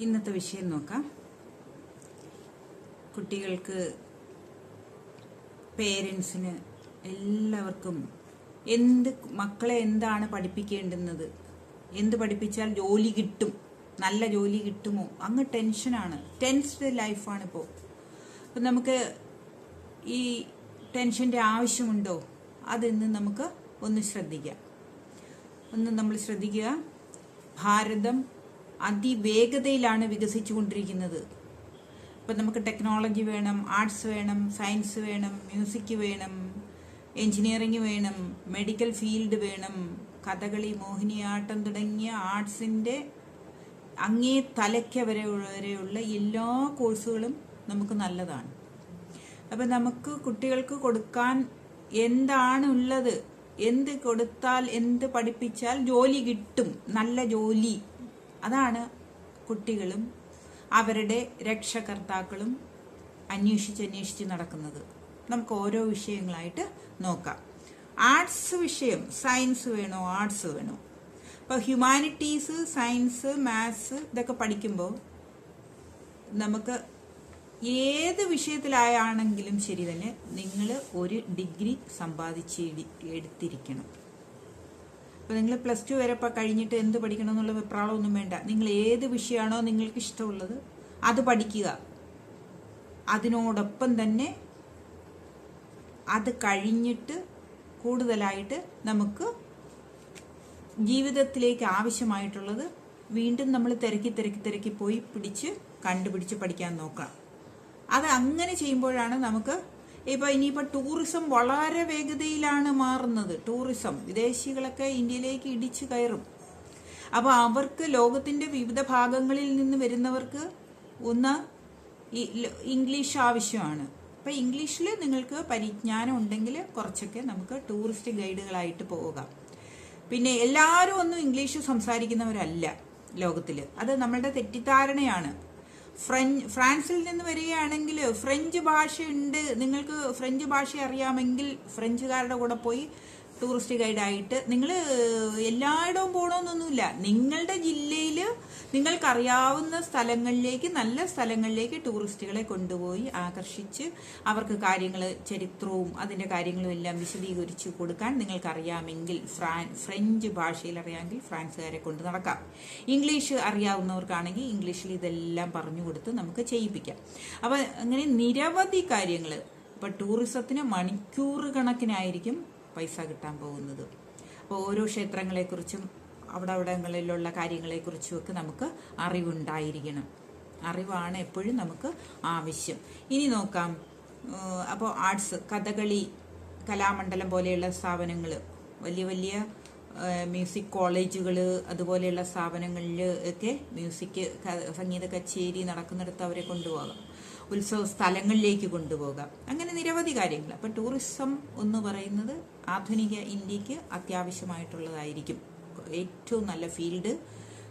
ഇന്നത്തെ വിഷയം നോക്കാം. കുട്ടികൾക്ക് പേരൻസിന് എല്ലാവർക്കും എന്ത് മക്കളെ എന്താണ് പഠിപ്പിക്കേണ്ടുന്നത്? എന്ത് പഠിപ്പിച്ചാൽ ജോലി കിട്ടും? നല്ല ജോലി കിട്ടുമോ? അങ്ങ് ടെൻഷനാണ് ടെൻസ്ഡ് ലൈഫാണിപ്പോൾ അപ്പം നമുക്ക് ഈ ടെൻഷന്റെ ആവശ്യമുണ്ടോ? അതെന്ന് നമുക്ക് ഒന്ന് ശ്രദ്ധിക്കാം. ഒന്ന് നമ്മൾ ശ്രദ്ധിക്കുക. ഭാരതം അതിവേഗതയിലാണ് വികസിച്ചുകൊണ്ടിരിക്കുന്നത്. ഇപ്പം നമുക്ക് ടെക്നോളജി വേണം ആർട്സ് വേണം സയൻസ് വേണം മ്യൂസിക് വേണം എഞ്ചിനീയറിംഗ് വേണം മെഡിക്കൽ ഫീൽഡ് വേണം കഥകളി മോഹിനിയാട്ടം തുടങ്ങിയ ആർട്സിന്റെ അങ്ങേ തലയ്ക്ക് വരെ വരെയുള്ള എല്ലാ കോഴ്സുകളും നമുക്ക് നല്ലതാണ്. അപ്പം നമുക്ക് കുട്ടികൾക്ക് കൊടുക്കാൻ എന്താണ് ഉള്ളത് എന്ത് കൊടുത്താൽ എന്ത് പഠിപ്പിച്ചാൽ ജോലി കിട്ടും നല്ല ജോലി അതാണ് കുട്ടികളും അവരുടെ രക്ഷകർത്താക്കളും അന്വേഷിച്ച് അന്വേഷിച്ച് നടക്കുന്നത്. നമുക്ക് ഓരോ വിഷയങ്ങളായിട്ട് നോക്കാം. ആർട്സ് വിഷയം സയൻസ് വേണോ ആർട്സ് വേണോ? ഇപ്പോൾ ഹ്യൂമാനിറ്റീസ് സയൻസ് മാത്സ് ഇതൊക്കെ പഠിക്കുമ്പോൾ നമുക്ക് ഏത് വിഷയത്തിലായാണെങ്കിലും ശരി തന്നെ നിങ്ങൾ ഒരു ഡിഗ്രി സമ്പാദിച്ച് എടുത്തിരിക്കണം. അപ്പോൾ നിങ്ങൾ പ്ലസ് ടു വരെ ഇപ്പോൾ കഴിഞ്ഞിട്ട് എന്ത് പഠിക്കണം എന്നുള്ള വെപ്രാളമൊന്നും വേണ്ട. നിങ്ങൾ ഏത് വിഷയമാണോ നിങ്ങൾക്ക് ഇഷ്ടമുള്ളത് അത് പഠിക്കുക. അതിനോടൊപ്പം തന്നെ അത് കഴിഞ്ഞിട്ട് കൂടുതലായിട്ട് നമുക്ക് ജീവിതത്തിലേക്ക് ആവശ്യമായിട്ടുള്ളത് വീണ്ടും നമ്മൾ തിരക്കി തിരക്കി തിരക്കി പോയി പിടിച്ച് കണ്ടുപിടിച്ച് പഠിക്കാൻ നോക്കാം. അത് അങ്ങനെ ചെയ്യുമ്പോഴാണ് നമുക്ക് ഇപ്പൊ ഇനിയിപ്പോ ടൂറിസം വളരെ വേഗതയിലാണ് മാറുന്നത്. ടൂറിസം വിദേശികളൊക്കെ ഇന്ത്യയിലേക്ക് ഇടിച്ചു കയറും. അപ്പോൾ അവർക്ക് ലോകത്തിന്റെ വിവിധ ഭാഗങ്ങളിൽ നിന്ന് വരുന്നവർക്ക് ഒന്ന് ഇംഗ്ലീഷ് ആവശ്യമാണ്. അപ്പം ഇംഗ്ലീഷിൽ നിങ്ങൾക്ക് പരിജ്ഞാനം ഉണ്ടെങ്കിൽ കുറച്ചൊക്കെ നമുക്ക് ടൂറിസ്റ്റ് ഗൈഡുകളായിട്ട് പോകാം പിന്നെ എല്ലാവരും ഒന്നും ഇംഗ്ലീഷ് സംസാരിക്കുന്നവരല്ല ലോകത്തിൽ അത് നമ്മളുടെ തെറ്റിദ്ധാരണയാണ്. ഫ്രാൻസിൽ നിന്ന് വരികയാണെങ്കിൽ ഫ്രഞ്ച് ഭാഷയുണ്ട്. നിങ്ങൾക്ക് ഫ്രഞ്ച് ഭാഷ അറിയാമെങ്കിൽ ഫ്രഞ്ചുകാരുടെ കൂടെ പോയി ടൂറിസ്റ്റ് ഗൈഡായിട്ട് നിങ്ങൾ എല്ലായിടവും പോകണമെന്നൊന്നുമില്ല നിങ്ങളുടെ ജില്ലയിൽ നിങ്ങൾക്കറിയാവുന്ന സ്ഥലങ്ങളിലേക്ക് നല്ല സ്ഥലങ്ങളിലേക്ക് ടൂറിസ്റ്റുകളെ കൊണ്ടുപോയി ആകർഷിച്ച് അവർക്ക് കാര്യങ്ങൾ ചരിത്രവും അതിന്റെ കാര്യങ്ങളും എല്ലാം വിശദീകരിച്ച് കൊടുക്കാൻ നിങ്ങൾക്കറിയാമെങ്കിൽ ഫ്രാൻ ഫ്രഞ്ച് ഭാഷയിൽ അറിയാമെങ്കിൽ ഫ്രാൻസുകാരെ കൊണ്ട് നടക്കാം. ഇംഗ്ലീഷ് അറിയാവുന്നവർക്കാണെങ്കിൽ ഇംഗ്ലീഷിൽ ഇതെല്ലാം പറഞ്ഞു കൊടുത്ത് നമുക്ക് ചെയ്യിപ്പിക്കാം. അപ്പോൾ അങ്ങനെ നിരവധി കാര്യങ്ങൾ ഇപ്പം ടൂറിസത്തിന് മണിക്കൂർ കണക്കിനായിരിക്കും പൈസ കിട്ടാൻ പോകുന്നത്. അപ്പോൾ ഓരോ ക്ഷേത്രങ്ങളെക്കുറിച്ചും അവിടെ അവിടങ്ങളിലുള്ള കാര്യങ്ങളെക്കുറിച്ചുമൊക്കെ നമുക്ക് അറിവുണ്ടായിരിക്കണം. അറിവാണ് എപ്പോഴും നമുക്ക് ആവശ്യം. ഇനി നോക്കാം. അപ്പോൾ ആർട്സ് കഥകളി കലാമണ്ഡലം പോലെയുള്ള സ്ഥാപനങ്ങൾ വലിയ വലിയ മ്യൂസിക് കോളേജുകൾ അതുപോലെയുള്ള സ്ഥാപനങ്ങളിൽ ഒക്കെ മ്യൂസിക് സംഗീത കച്ചേരി നടക്കുന്നിടത്ത് അവരെ കൊണ്ടുപോകാം. ഉത്സവ സ്ഥലങ്ങളിലേക്ക് കൊണ്ടുപോകാം. അങ്ങനെ നിരവധി കാര്യങ്ങൾ. അപ്പം ടൂറിസം എന്ന് പറയുന്നത് ആധുനിക ഇന്ത്യയ്ക്ക് അത്യാവശ്യമായിട്ടുള്ളതായിരിക്കും. ഏറ്റവും നല്ല ഫീൽഡ്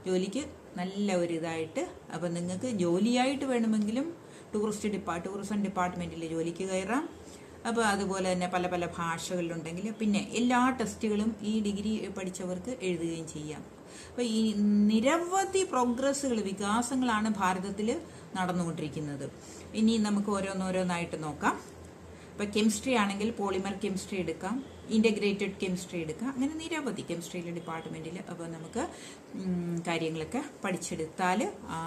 ജോലിക്ക് നല്ല ഒരു ഇതായിട്ട്. അപ്പം നിങ്ങൾക്ക് ജോലിയായിട്ട് വേണമെങ്കിലും ടൂറിസ്റ്റ് ഡിപ്പാർട്ട് ടൂറിസം ഡിപ്പാർട്ട്മെന്റിൽ ജോലിക്ക് കയറാം. അപ്പോൾ അതുപോലെ തന്നെ പല പല ഭാഷകളിലുണ്ടെങ്കിൽ പിന്നെ എല്ലാ ടെസ്റ്റുകളും ഈ ഡിഗ്രി പഠിച്ചവർക്ക് എഴുതുകയും ചെയ്യാം. അപ്പോൾ ഈ നിരവധി പ്രോഗ്രസ്സുകൾ വികാസങ്ങളാണ് ഭാരതത്തിൽ നടന്നുകൊണ്ടിരിക്കുന്നത്. ഇനി നമുക്ക് ഓരോന്നോരോന്നായിട്ട് നോക്കാം. ഇപ്പോൾ കെമിസ്ട്രി ആണെങ്കിൽ പോളിമർ കെമിസ്ട്രി എടുക്കാം ഇന്റഗ്രേറ്റഡ് കെമിസ്ട്രി എടുക്കാം അങ്ങനെ നിരവധി കെമിസ്ട്രിയിലെ ഡിപ്പാർട്ട്മെന്റിൽ അപ്പോൾ നമുക്ക് കാര്യങ്ങളൊക്കെ പഠിച്ചെടുത്താൽ ആ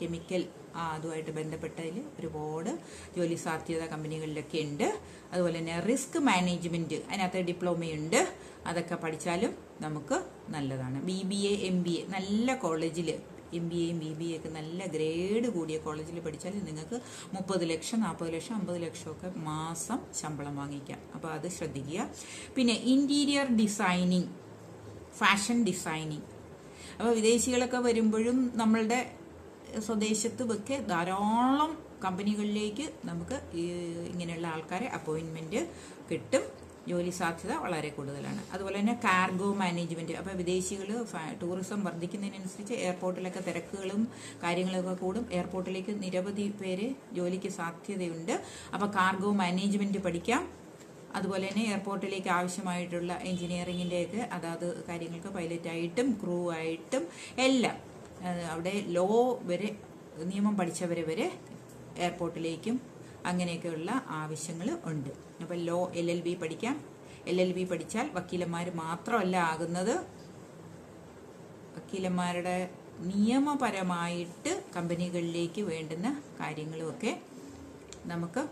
കെമിക്കൽ അതുമായിട്ട് ബന്ധപ്പെട്ടതിൽ ഒരുപാട് ജോലി സാധ്യത കമ്പനികളിലൊക്കെ ഉണ്ട്. അതുപോലെ തന്നെ റിസ്ക് മാനേജ്മെന്റ് അതിനകത്ത് ഡിപ്ലോമയുണ്ട് അതൊക്കെ പഠിച്ചാലും നമുക്ക് നല്ലതാണ്. B B A M B A നല്ല കോളേജിൽ എം ബി എയും ബി ബി ഒക്കെ നല്ല ഗ്രേഡ് കൂടിയ കോളേജിൽ പഠിച്ചാൽ നിങ്ങൾക്ക് മുപ്പത് ലക്ഷം നാൽപ്പത് ലക്ഷം അമ്പത് ലക്ഷമൊക്കെ മാസം ശമ്പളം വാങ്ങിക്കാം. അപ്പോൾ അത് ശ്രദ്ധിക്കുക. പിന്നെ ഇന്റീരിയർ ഡിസൈനിങ് ഫാഷൻ ഡിസൈനിങ് അപ്പോൾ വിദേശികളൊക്കെ വരുമ്പോഴും നമ്മളുടെ സ്വദേശത്ത് വെക്കെ. ധാരാളം കമ്പനികളിലേക്ക് നമുക്ക് ഇങ്ങനെയുള്ള ആൾക്കാരെ അപ്പോയിൻമെന്റ് കിട്ടും. ജോലി സാധ്യത വളരെ കൂടുതലാണ്. അതുപോലെ തന്നെ കാർഗോ മാനേജ്മെന്റ് അപ്പോൾ വിദേശികൾ ടൂറിസം വർദ്ധിക്കുന്നതിനനുസരിച്ച് എയർപോർട്ടിലൊക്കെ തിരക്കുകളും കാര്യങ്ങളൊക്കെ കൂടും. എയർപോർട്ടിലേക്ക് നിരവധി പേര് ജോലിക്ക് സാധ്യതയുണ്ട്. അപ്പോൾ കാർഗോ മാനേജ്മെന്റ് പഠിക്കാം. അതുപോലെ തന്നെ എയർപോർട്ടിലേക്ക് ആവശ്യമായിട്ടുള്ള എഞ്ചിനീയറിങ്ങിന്റെയൊക്കെ അതാത് കാര്യങ്ങൾക്ക് പൈലറ്റായിട്ടും ക്രൂ ആയിട്ടും എല്ലാം അവിടെ ലോ വരെ നിയമം പഠിച്ചവരെ വരെ എയർപോർട്ടിലേക്കും അങ്ങനെയൊക്കെയുള്ള ആവശ്യങ്ങൾ ഉണ്ട്. അപ്പം ലോ എൽ എൽ ബി പഠിക്കാം. എൽ എൽ ബി പഠിച്ചാൽ വക്കീലന്മാർ മാത്രമല്ല ആകുന്നത് വക്കീലന്മാരുടെ നിയമപരമായിട്ട് കമ്പനികളിലേക്ക് വേണ്ടുന്ന കാര്യങ്ങളുമൊക്കെ നമുക്ക്